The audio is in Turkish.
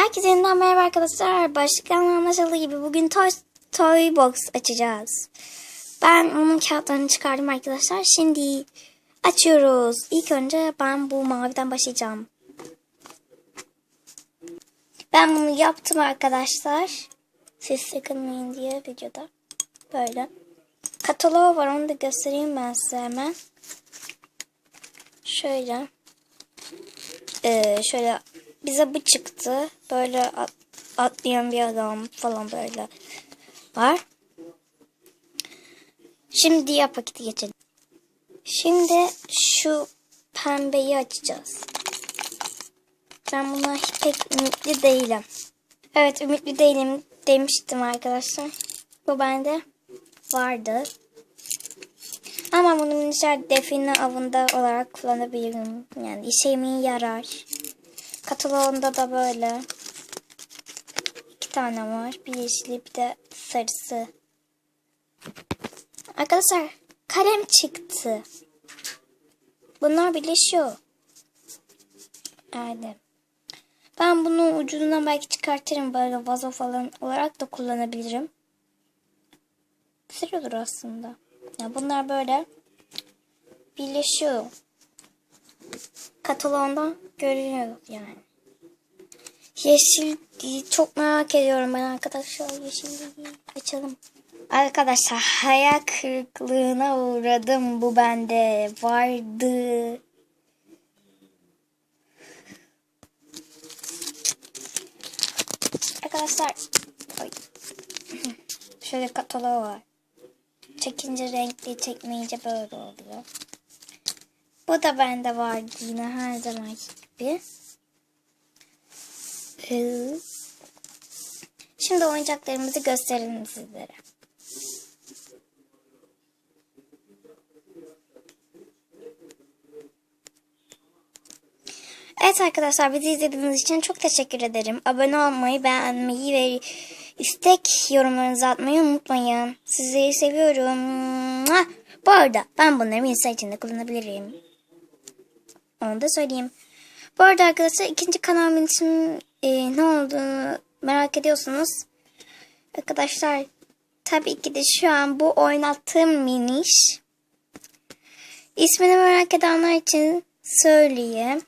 Herkese yeniden merhaba arkadaşlar. Başlıktan anlaşıldığı gibi bugün Toy, Toy Box açacağız. Ben onun kağıtlarını çıkardım arkadaşlar. Şimdi açıyoruz. İlk önce ben bu maviden başlayacağım. Ben bunu yaptım arkadaşlar. Siz sıkılmayın diye videoda. Böyle. Kataloğu var onu da göstereyim ben size hemen. Şöyle. Ee, şöyle bize bu çıktı. Böyle at- atlayan bir adam falan böyle var. Şimdi diğer paketi geçelim. Şimdi şu pembeyi açacağız. Ben buna pek ümitli değilim. Evet ümitli değilim demiştim arkadaşlar. Bu bende vardı. Ama bunu dışarı define avında olarak kullanabilirim. Yani işime yarar. Kataloğunda da böyle iki tane var. Bir yeşili bir de sarısı. Arkadaşlar kalem çıktı. Bunlar birleşiyor. Evet. Ben bunu ucundan belki çıkartırım böyle vazo falan olarak da kullanabilirim. Güzel olur aslında. Ya bunlar böyle birleşiyor. Kataloğunda görünüyor yani. Yeşil çok merak ediyorum ben arkadaşlar. Yeşil açalım. Arkadaşlar hayal kırıklığına uğradım. Bu bende vardı. Arkadaşlar oy. şöyle kataloğu var. Çekince renkli, çekmeyince böyle oluyor. Bu da bende vardı yine her zaman gibi. Ee, Şimdi oyuncaklarımızı gösterelim sizlere. Evet arkadaşlar bizi izlediğiniz için çok teşekkür ederim. Abone olmayı, beğenmeyi ve istek yorumlarınızı atmayı unutmayın. Sizleri seviyorum. Bu arada ben bunları Insta içinde kullanabilirim. Onu da söyleyeyim. Bu arada arkadaşlar ikinci kanalımın için e, ne olduğunu merak ediyorsunuz. Arkadaşlar tabii ki de şu an bu oynattığım miniş. İsmini merak edenler için söyleyeyim.